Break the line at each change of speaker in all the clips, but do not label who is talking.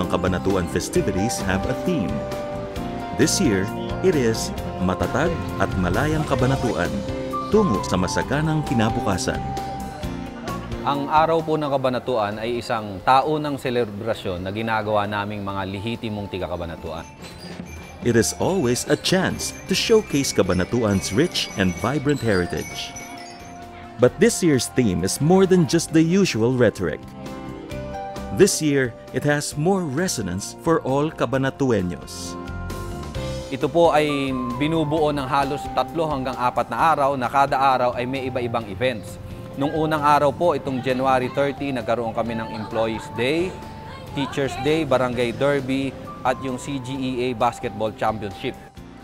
ng Kabanatuan festivities have a theme. This year, it is Matatag at Malayang Kabanatuan, tungo sa masaganang kinabukasan.
Ang araw po ng kabanatuan ay isang taunang selebrasyon na ginagawa naming mga lihitimong tiga-kabanatuan.
It is always a chance to showcase Kabanatuan's rich and vibrant heritage. But this year's theme is more than just the usual rhetoric. This year, it has more resonance for all Cabanatueños.
Ito po ay binubuo ng halos tatlo hanggang apat na araw na kada araw ay may iba-ibang events. Nung unang araw po, itong January 30, nagkaroon kami ng Employees Day, Teachers Day, Barangay Derby, at yung CGEA Basketball Championship.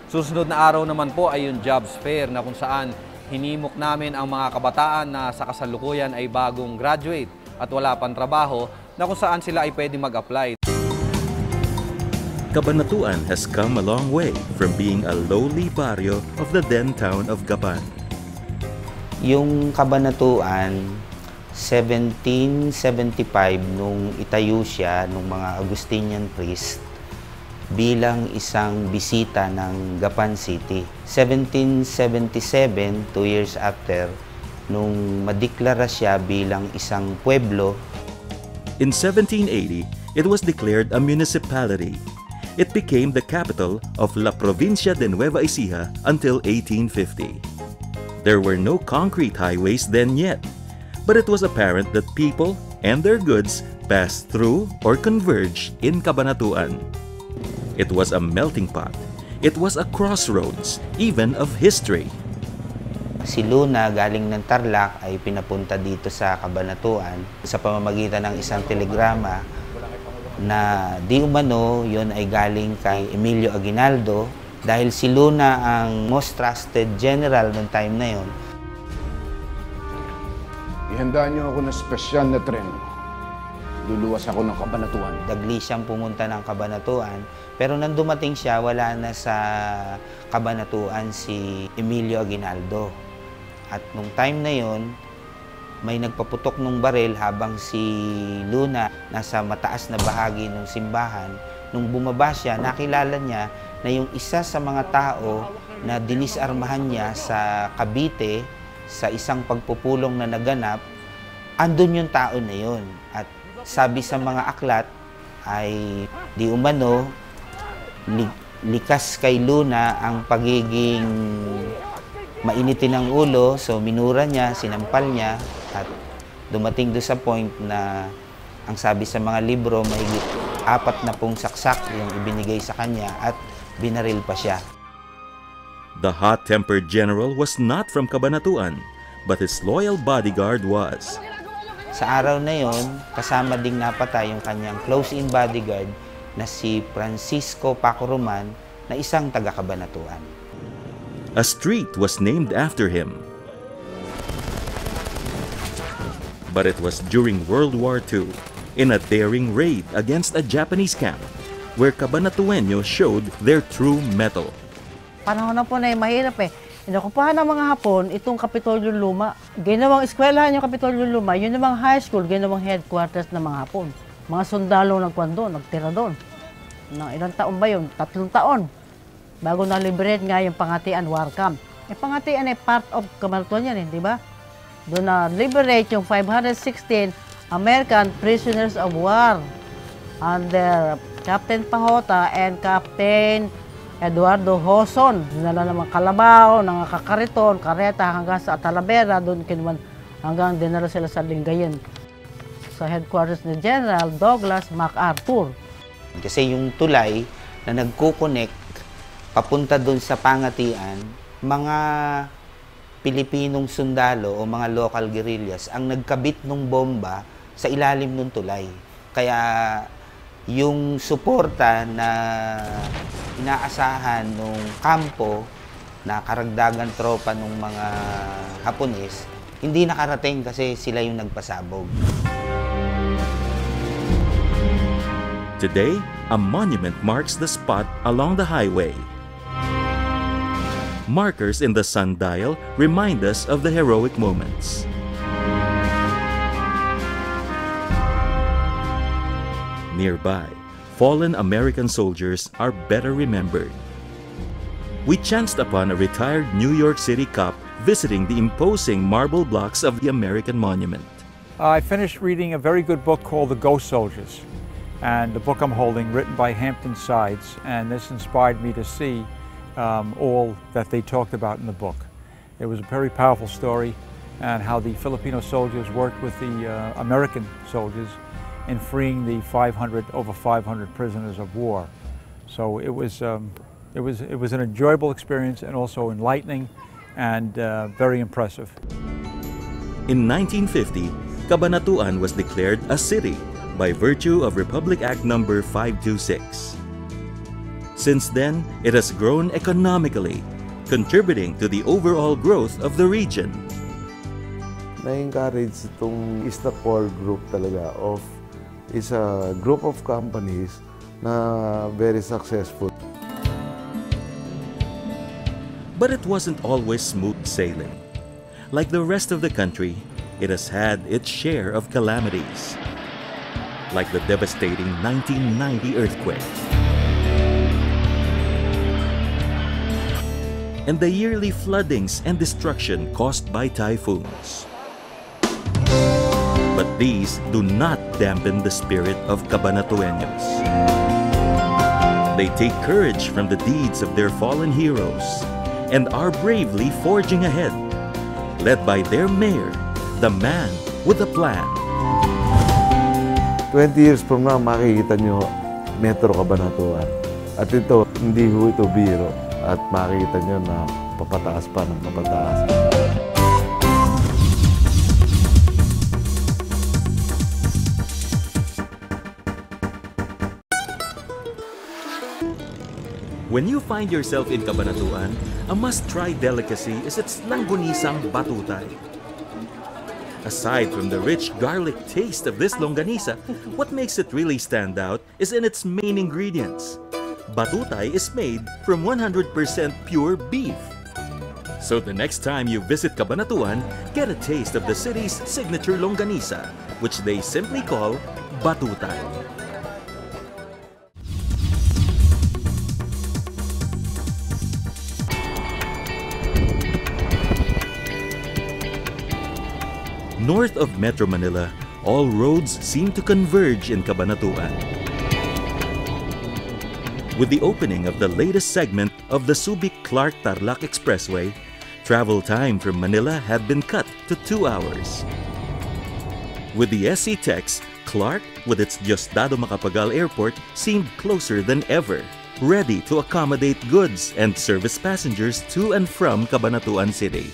Susunod na araw naman po ay yung Jobs Fair na kung saan hinimok namin ang mga kabataan na sa kasalukuyan ay bagong graduate at wala pang trabaho na kung saan sila ay pwede mag-apply.
Cabanatuan has come a long way from being a lowly barrio of the then town of Gapan.
Yung kabanatuan, 1775 nung itayo siya nung mga Augustinian priest bilang isang bisita ng Gapan City. 1777, two years after, nung madeklara siya bilang isang pueblo,
In 1780, it was declared a municipality. It became the capital of La Provincia de Nueva Ecija until 1850. There were no concrete highways then yet, but it was apparent that people and their goods passed through or converged in Cabanatuan. It was a melting pot. It was a crossroads, even of history.
Si Luna galing ng Tarlac ay pinapunta dito sa Kabanatuan sa pamamagitan ng isang telegrama na di umano yon ay galing kay Emilio Aguinaldo dahil si Luna ang most trusted general noong time na yon.
Ihanda niyo ako ng espesyal na tren. Luluwas ako ng kabanatuan.
Dagli siyang pumunta ng Kabanatuan pero nang dumating siya wala na sa Kabanatuan si Emilio Aguinaldo. At nung time na yon, may nagpaputok ng baril habang si Luna nasa mataas na bahagi ng simbahan. Nung bumaba siya, nakilala niya na yung isa sa mga tao na dinisarmahan niya sa Cavite sa isang pagpupulong na naganap, andun yung tao na yon. At sabi sa mga aklat ay di umano li- likas kay Luna ang pagiging mainitin ang ulo, so minura niya, sinampal niya, at dumating do sa point na ang sabi sa mga libro, mahigit apat na pong saksak yung ibinigay sa kanya at binaril pa siya.
The hot-tempered general was not from Cabanatuan, but his loyal bodyguard was.
Sa araw na yon, kasama ding napatay yung kanyang close-in bodyguard na si Francisco Paco na isang taga-kabanatuan.
A street was named after him. But it was during World War II, in a daring raid against a Japanese camp, where Cabanatueños showed their true mettle.
Panahon na po na eh, mahirap eh. Inakupahan ng mga Hapon itong Kapitolyo Luma. Ginawang eskwelahan yung Kapitolyo Luma, yun namang high school, ginawang headquarters ng mga Hapon. Mga sundalo nagkwan doon, nagtira doon. Na ilang taon ba yun? Tatlong taon. Bago na-liberate nga yung Pangatian War Camp. Yung Pangatian ay part of Kamartuan yan eh, di ba? Doon na-liberate yung 516 American prisoners of war under Captain Pahota and Captain Eduardo Hoson. Dinala mga kalabaw, ng kakariton, kareta hanggang sa Talavera, doon kinuman hanggang dinala sila sa Lingayen sa headquarters ni General Douglas MacArthur.
Kasi yung tulay na nagko-connect papunta doon sa pangatian, mga Pilipinong sundalo o mga local guerrillas ang nagkabit ng bomba sa ilalim ng tulay. Kaya yung suporta na inaasahan ng kampo na karagdagan tropa ng mga Hapones, hindi nakarating kasi sila yung nagpasabog.
Today, a monument marks the spot along the highway. Markers in the sundial remind us of the heroic moments. Nearby, fallen American soldiers are better remembered. We chanced upon a retired New York City cop visiting the imposing marble blocks of the American Monument.
I finished reading a very good book called The Ghost Soldiers. And the book I'm holding, written by Hampton Sides, and this inspired me to see um, all that they talked about in the book. It was a very powerful story and how the Filipino soldiers worked with the uh, American soldiers in freeing the 500, over 500 prisoners of war. So it was, um, it was, it was an enjoyable experience and also enlightening and uh, very impressive.
In 1950, Cabanatuan was declared a city by virtue of Republic Act No. 526. Since then, it has grown economically, contributing to the overall growth of the region.
na-encourage itong ISTA Core Group talaga of is a group of companies na very successful.
But it wasn't always smooth sailing. Like the rest of the country, it has had its share of calamities. Like the devastating 1990 earthquake. And the yearly floodings and destruction caused by typhoons. But these do not dampen the spirit of Cabanatueños. They take courage from the deeds of their fallen heroes and are bravely forging ahead, led by their mayor, the man with a plan.
20 years from now, makikita nyo Metro Cabanatuan. At ito, hindi ho ito biro. At makikita nyo na papataas pa ng papataas.
When you find yourself in Cabanatuan, a must-try delicacy is its langganisang batutay. Aside from the rich garlic taste of this longanisa, what makes it really stand out is in its main ingredients. Batutay is made from 100% pure beef. So the next time you visit Cabanatuan, get a taste of the city's signature longanisa, which they simply call batutay. North of Metro Manila, all roads seem to converge in Cabanatuan. With the opening of the latest segment of the Subic-Clark-Tarlac Expressway, travel time from Manila had been cut to two hours. With the SC Tex, Clark, with its Diosdado Macapagal Airport, seemed closer than ever, ready to accommodate goods and service passengers to and from Cabanatuan City.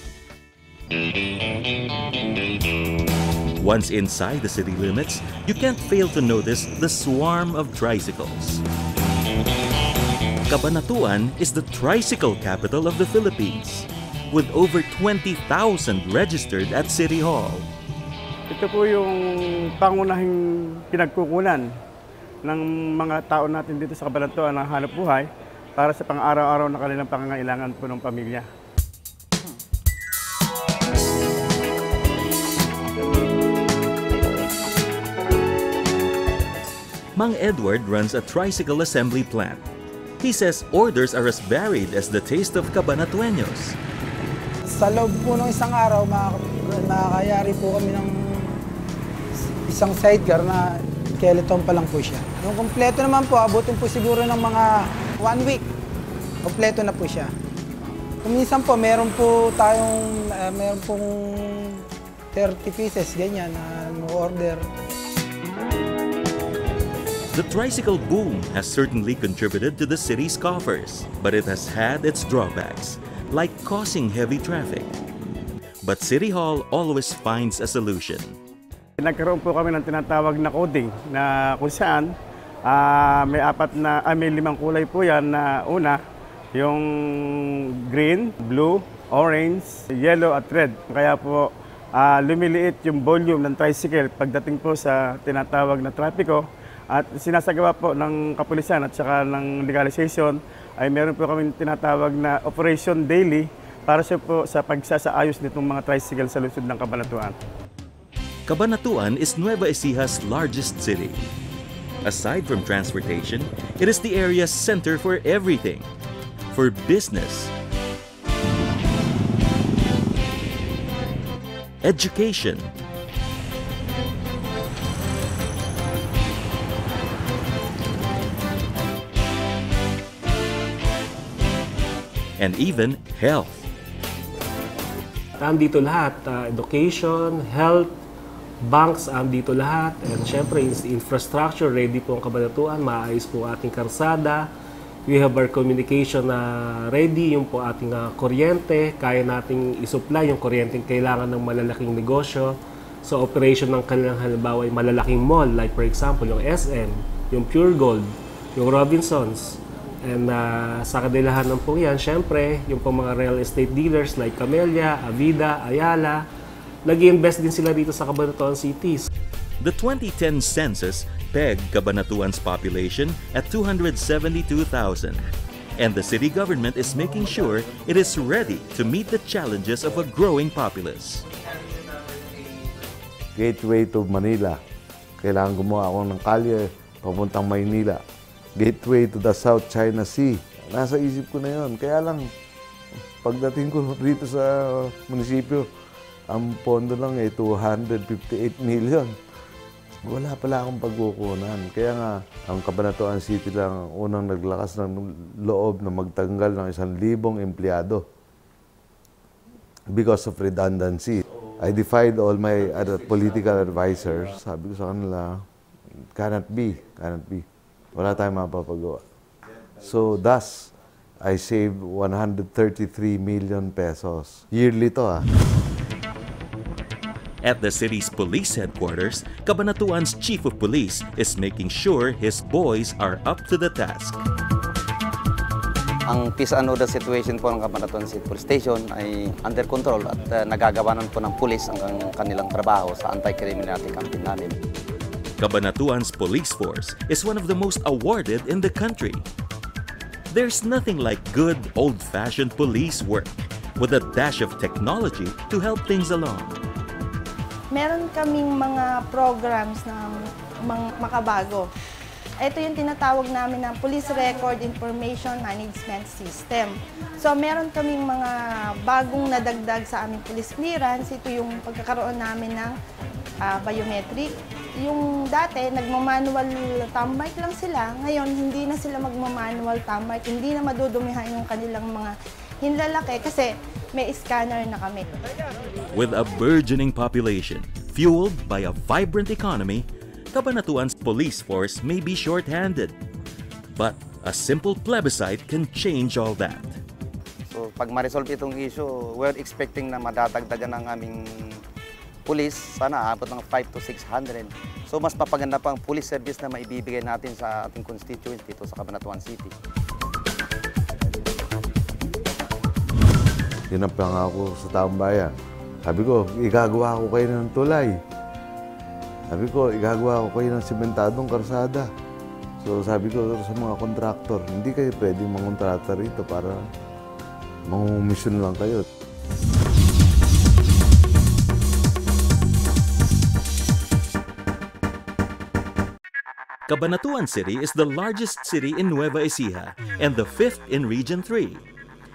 Once inside the city limits, you can't fail to notice the swarm of tricycles. Cabanatuan is the tricycle capital of the Philippines, with over 20,000 registered at City Hall.
Ito po yung pangunahing pinagkukunan ng mga tao natin dito sa Cabanatuan ng hanap buhay para sa pang-araw-araw na kanilang pangangailangan po ng pamilya.
Mang Edward runs a tricycle assembly plant. He says orders are as varied as the taste of Cabanatueños.
Sa loob po ng isang araw, makak- makakayari po kami ng isang sidecar na skeleton pa lang po siya. Yung kompleto naman po, abutin po siguro ng mga one week. Kompleto na po siya. Kung minsan po, meron po tayong, uh, meron pong 30 pieces, ganyan, na order.
The tricycle boom has certainly contributed to the city's coffers, but it has had its drawbacks, like causing heavy traffic. But City Hall always finds a solution.
Nagkaroon po kami ng tinatawag na coding na kung saan ah, may apat na, ah, may limang kulay po yan na una, yung green, blue, orange, yellow at red. Kaya po ah, lumiliit yung volume ng tricycle pagdating po sa tinatawag na trapiko at sinasagawa po ng kapulisan at saka ng legalization ay meron po kami tinatawag na operation daily para siya po sa pagsasaayos nitong mga tricycle sa lungsod ng Cabanatuan.
Cabanatuan is Nueva Ecija's largest city. Aside from transportation, it is the area's center for everything. For business, education, and even health.
Andito lahat, uh, education, health, banks, andito lahat. And syempre, infrastructure, ready po ang kabanatuan, maayos po ating karsada. We have our communication na ready, yung po ating uh, kuryente, kaya nating isupply yung kuryente kailangan ng malalaking negosyo. So operation ng kanilang halimbawa ay malalaking mall, like for example, yung SM, yung Pure Gold, yung Robinsons, And uh, sa kadilahan ng po yan, syempre, yung pong mga real estate dealers like Camellia, Avida, Ayala, nag invest din sila dito sa Cabanatuan cities.
The 2010 census pegged Cabanatuan's population at 272,000. And the city government is making sure it is ready to meet the challenges of a growing populace.
Gateway to Manila. Kailangan gumawa ako ng kalye papuntang Maynila. Gateway to the South China Sea. Nasa isip ko na yon. Kaya lang, pagdating ko dito sa munisipyo, ang pondo lang ay 258 million. Wala pala akong pagkukunan. Kaya nga, ang Cabanatuan City lang ang unang naglakas ng loob na magtanggal ng isang libong empleyado because of redundancy. I defied all my other political advisors. Sabi ko sa kanila, cannot be, cannot be. Wala tayong mapapagawa. So thus, I saved 133 million pesos. Yearly to ah.
At the city's police headquarters, Cabanatuan's chief of police is making sure his boys are up to the task.
Ang peace and order situation po ng Cabanatuan City Police Station ay under control at uh, nagagawanan po ng pulis ang kanilang trabaho sa anti-criminality campaign namin.
Cabanatuan's police force is one of the most awarded in the country. There's nothing like good old-fashioned police work with a dash of technology to help things along.
Meron kaming mga programs na makabago. Ito yung tinatawag namin ng Police Record Information Management System. So meron kaming mga bagong nadagdag sa aming police clearance. Ito yung pagkakaroon namin ng uh, biometric. Yung dati, nagmamanual thumb mark lang sila. Ngayon, hindi na sila magmamanual thumb mark. Hindi na madudumihan yung kanilang mga hinlalaki kasi may scanner na kami.
With a burgeoning population, fueled by a vibrant economy, Cabanatuan's police force may be short-handed. But a simple plebiscite can change all that.
So pag ma-resolve itong issue, we're expecting na madadagdagan ng aming pulis, sana abot ng 5 to 600. So mas mapaganda pa ang police service na maibibigay natin sa ating constituents dito sa Cabanatuan City.
Tinapang ako sa taong bayan. Sabi ko, igagawa ko kayo ng tulay. Sabi ko, igagawa ko kayo ng simentadong karsada. So sabi ko sa mga kontraktor, hindi kayo pwedeng mangontrata rito para mangumisyon lang kayo.
Cabanatuan City is the largest city in Nueva Ecija and the fifth in Region 3.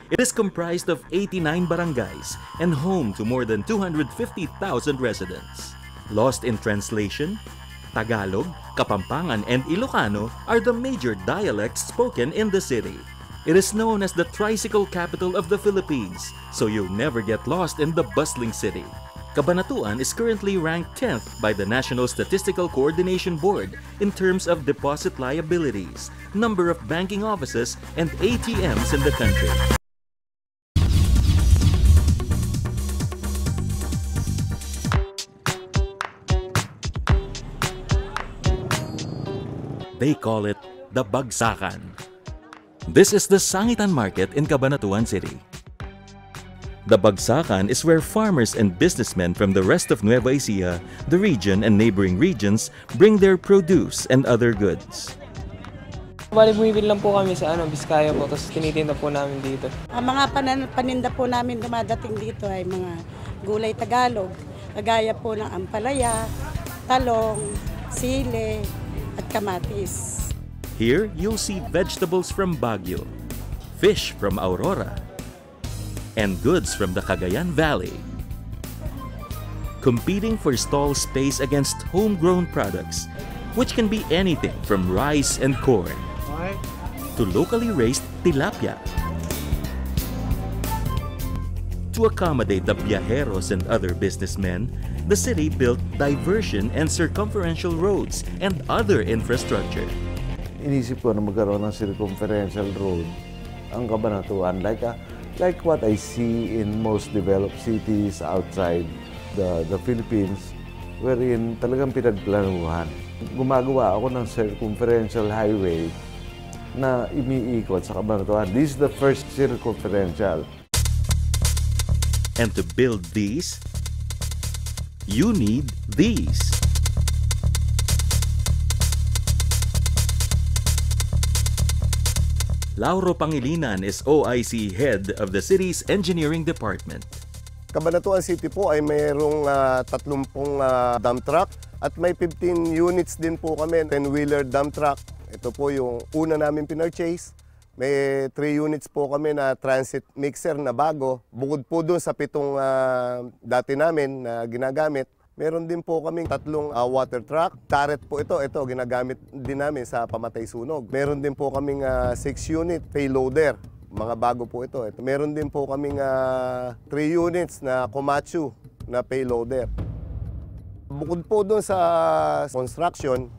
It is comprised of 89 barangays and home to more than 250,000 residents. Lost in translation, Tagalog, Kapampangan, and Ilocano are the major dialects spoken in the city. It is known as the tricycle capital of the Philippines, so you'll never get lost in the bustling city. Cabanatuan is currently ranked 10th by the National Statistical Coordination Board in terms of deposit liabilities, number of banking offices, and ATMs in the country. They call it the Bagsakan. This is the Sangitan Market in Cabanatuan City. The Bagsakan is where farmers and businessmen from the rest of Nueva Ecija, the region and neighboring regions bring their produce and other goods.
Bali, bumibili lang po kami sa ano, Biskaya po, tapos tinitinda po namin dito.
Ang mga panan- paninda po namin dumadating dito ay mga gulay Tagalog, kagaya po ng ampalaya, talong, sile, at kamatis.
Here, you'll see vegetables from Baguio, fish from Aurora, and goods from the Cagayan Valley. Competing for stall space against homegrown products, which can be anything from rice and corn to locally raised tilapia. To accommodate the viajeros and other businessmen, the city built diversion and circumferential roads and other infrastructure.
Inisip ko na magkaroon ng circumferential road ang Kabanatuan like, a, like what I see in most developed cities outside the, the Philippines wherein talagang pinagplanuhan. Gumagawa ako ng circumferential highway na umiikot sa Kabanatuan. This is the first circumferential.
And to build these, you need these. Lauro Pangilinan is OIC head of the city's engineering department.
Cabanatuan City po ay mayroong uh, 30 uh, dump truck at may 15 units din po kami, 10-wheeler dump truck. Ito po yung una namin pinurchase. May 3 units po kami na transit mixer na bago. Bukod po dun sa pitong uh, dati namin na ginagamit, meron din po kaming tatlong uh, water truck. Turret po ito. Ito, ginagamit din namin sa pamatay sunog. Meron din po kaming 6 uh, unit payloader. Mga bago po ito. ito. Meron din po kaming 3 uh, units na Komatsu na payloader. Bukod po doon sa construction,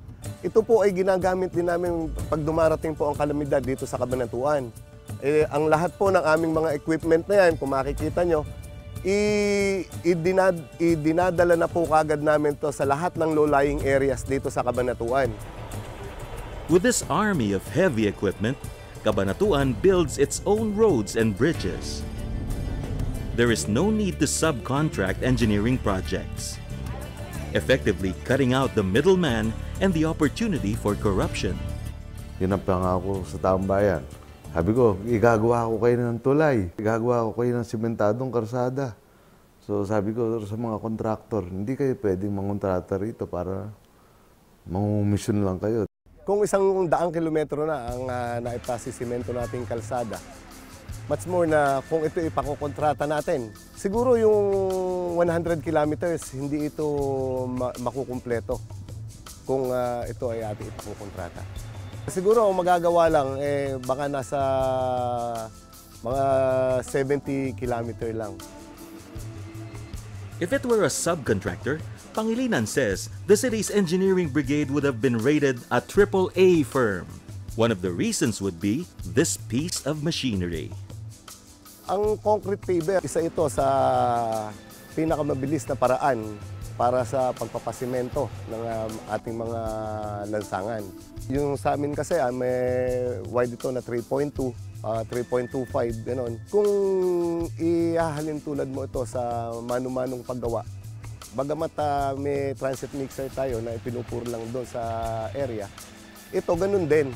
ito po ay ginagamit din namin pag dumarating po ang kalamidad dito sa Kabanatuan. Eh, ang lahat po ng aming mga equipment na yan, kung makikita nyo, i, idinad, idinadala na po kagad namin to sa lahat ng low-lying areas dito sa Kabanatuan.
With this army of heavy equipment, Cabanatuan builds its own roads and bridges. There is no need to subcontract engineering projects, effectively cutting out the middleman and the opportunity for corruption.
Yun ang pangako sa taong bayan. Sabi ko, igagawa ko kayo ng tulay. Igagawa ko kayo ng simentadong karsada. So sabi ko sa mga kontraktor, hindi kayo pwedeng mangontrata rito para mangumisyon lang kayo.
Kung isang daang kilometro na ang uh, naipasisimento nating kalsada, much more na kung ito ipakokontrata natin. Siguro yung 100 kilometers, hindi ito ma- makukumpleto kung uh, ito ay ating ipakokontrata. Siguro ang magagawa lang, eh, baka nasa mga 70 kilometer lang.
If it were a subcontractor, Pangilinan says the city's engineering brigade would have been rated a triple A firm. One of the reasons would be this piece of machinery.
Ang concrete paver, isa ito sa pinakamabilis na paraan para sa pagpapasimento ng um, ating mga lansangan. Yung sa amin kasi ah, may wide ito na 3.2, uh, 3.25, gano'n. Kung ihahalin tulad mo ito sa manu-manong paggawa, bagamat uh, may transit mixer tayo na ipinupuro lang doon sa area, ito ganun din.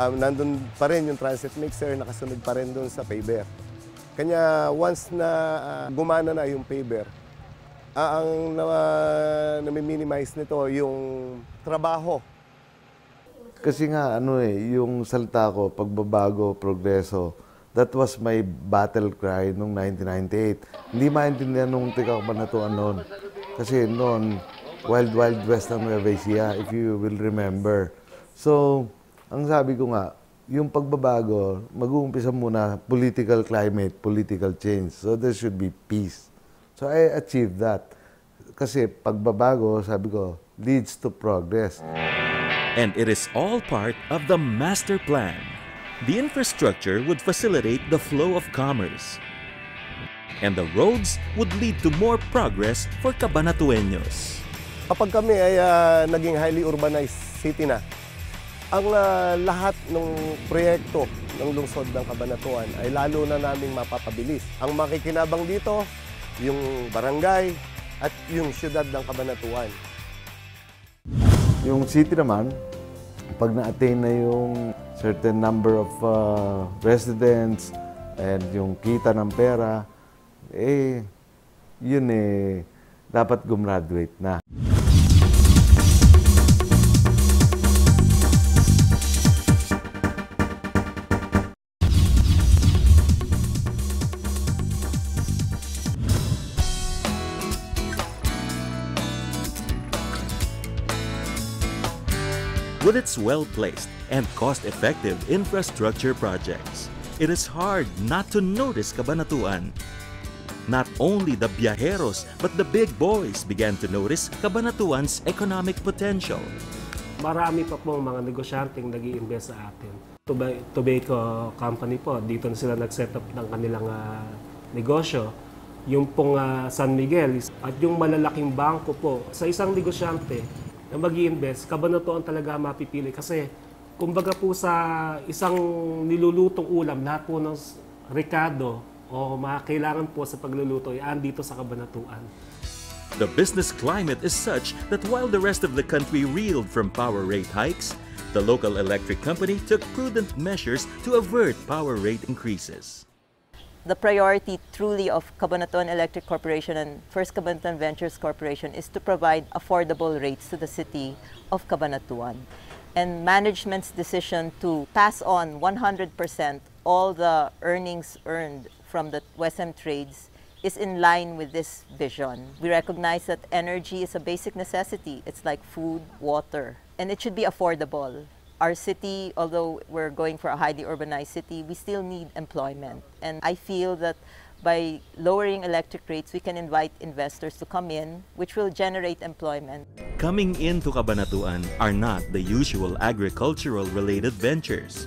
Um, nandun pa rin yung transit mixer, nakasunod pa rin doon sa paver. Kanya once na uh, gumana na yung paver, uh, ang uh, nami-minimize nito yung trabaho.
Kasi nga, ano eh, yung salta ko, pagbabago, progreso, that was my battle cry noong 1998. Hindi maintindihan nung tika ko na to noon. Kasi noon, Wild Wild West ng Nueva Ecija, if you will remember. So, ang sabi ko nga, yung pagbabago, mag-uumpisa muna political climate, political change. So there should be peace. So I achieved that. Kasi pagbabago, sabi ko, leads to progress.
And it is all part of the master plan. The infrastructure would facilitate the flow of commerce. And the roads would lead to more progress for Cabanatueños.
Kapag kami ay uh, naging highly urbanized city na, ang uh, lahat ng proyekto ng lungsod ng Cabanatuan ay lalo na naming mapapabilis. Ang makikinabang dito, yung barangay at yung siyudad ng Cabanatuan.
Yung city naman, pag na-attain na yung certain number of uh, residents and yung kita ng pera, eh, yun eh, dapat gumraduate na.
Well-placed and cost-effective infrastructure projects. It is hard not to notice Cabanatuan. Not only the viajeros but the big boys began to notice Cabanatuan's economic potential.
Marami pa pong mga negosyanteng nag invest sa atin. Toba- Tobacco company po, dito na sila nag-set up ng kanilang ah, negosyo. Yung pong ah, San Miguel at yung malalaking bangko po, sa isang negosyante na mag invest kabanatuan talaga mapipili kasi kumbaga po sa isang nilulutong ulam, lahat po ng rekado o mga kailangan po sa pagluluto ay andito sa kabanatuan.
The business climate is such that while the rest of the country reeled from power rate hikes, the local electric company took prudent measures to avert power rate increases.
The priority truly of Cabanatuan Electric Corporation and First Cabanatuan Ventures Corporation is to provide affordable rates to the city of Cabanatuan. And management's decision to pass on 100% all the earnings earned from the Western trades is in line with this vision. We recognize that energy is a basic necessity. It's like food, water, and it should be affordable our city, although we're going for a highly urbanized city, we still need employment. And I feel that by lowering electric rates, we can invite investors to come in, which will generate employment.
Coming into Cabanatuan are not the usual agricultural-related ventures.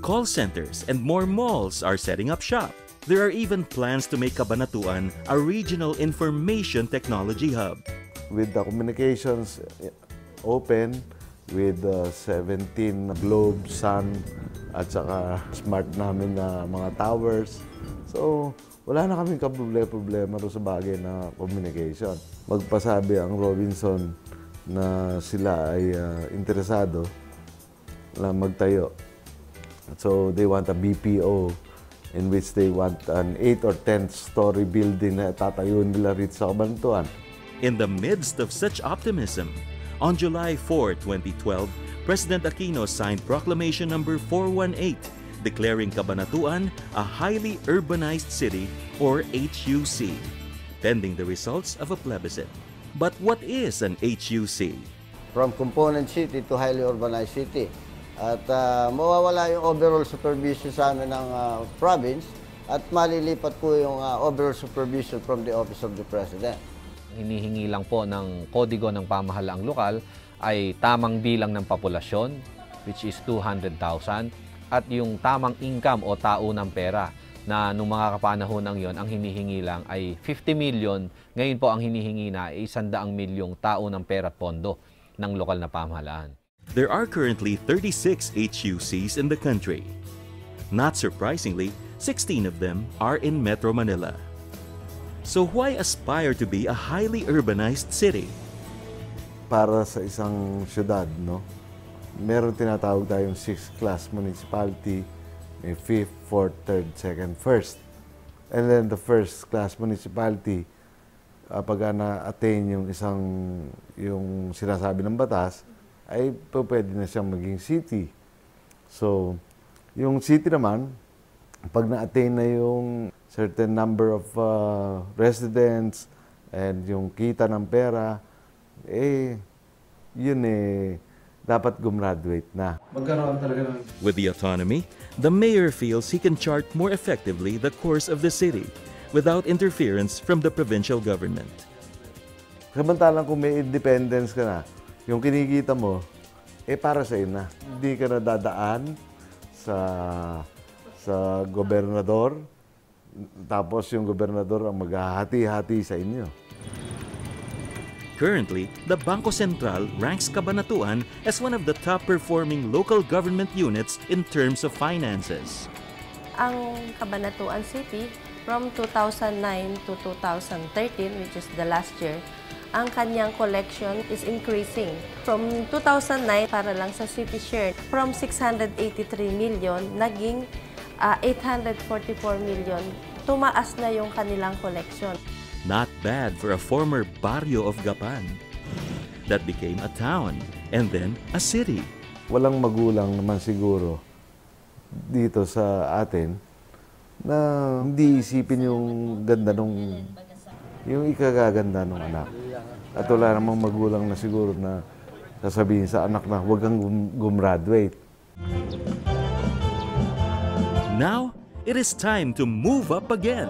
Call centers and more malls are setting up shop. There are even plans to make Cabanatuan a regional information technology hub.
With the communications eh, open, with the 17 globe, sun, at saka smart namin na mga towers. So, wala na kaming kaproblema-problema ro sa bagay na communication. Magpasabi ang Robinson na sila ay ah, interesado na magtayo. So, they want a BPO in which they want an 8 or 10 story building na tatayo nila rito sa Kabantuan.
In the midst of such optimism, on July 4, 2012, President Aquino signed Proclamation Number 418, declaring Cabanatuan a highly urbanized city or HUC, pending the results of a plebiscite. But what is an HUC?
from component city to highly urbanized city. At ah, mawawala yung overall supervision sa amin ng ah, province at malilipat po yung ah, overall supervision from the Office of the President.
Hinihingi lang po ng kodigo ng pamahalaang lokal ay tamang bilang ng populasyon, which is 200,000, at yung tamang income o tao ng pera na nung mga kapanahon yon ang hinihingi lang ay 50 million. Ngayon po ang hinihingi na ay 100 milyong tao ng pera at pondo ng lokal na pamahalaan.
There are currently 36 HUCs in the country. Not surprisingly, 16 of them are in Metro Manila. So why aspire to be a highly urbanized city?
para sa isang syudad, no? Meron tinatawag tayong sixth class municipality, may fifth, fourth, third, second, first. And then the first class municipality, uh, pag na-attain yung isang, yung sinasabi ng batas, ay pwede na siyang maging city. So, yung city naman, pag na-attain na yung certain number of uh, residents and yung kita ng pera, eh, yun eh, dapat gumraduate na.
Magkaroon talaga ng
With the autonomy, the mayor feels he can chart more effectively the course of the city without interference from the provincial government.
Samantalang kung may independence ka na, yung kinikita mo, eh para sa na. Hindi ka na dadaan sa, sa gobernador, tapos yung gobernador ang maghahati-hati sa inyo.
Currently, the Bangko Sentral ranks Cabanatuan as one of the top performing local government units in terms of finances.
ang Cabanatuan City from 2009 to 2013, which is the last year, ang kanyang collection is increasing. From 2009, para lang sa city share, from 683 million, naging ah, 844 million. Tumaas na yung kanilang collection.
Not bad for a former barrio of Gapan. That became a town and then a city.
Walang magulang naman siguro dito sa atin na hindi isipin yung ganda nung yung ikagaganda ng anak. At wala namang magulang na siguro na sasabihin sa anak na huwag kang gum- gumraduate.
Now, it is time to move up again.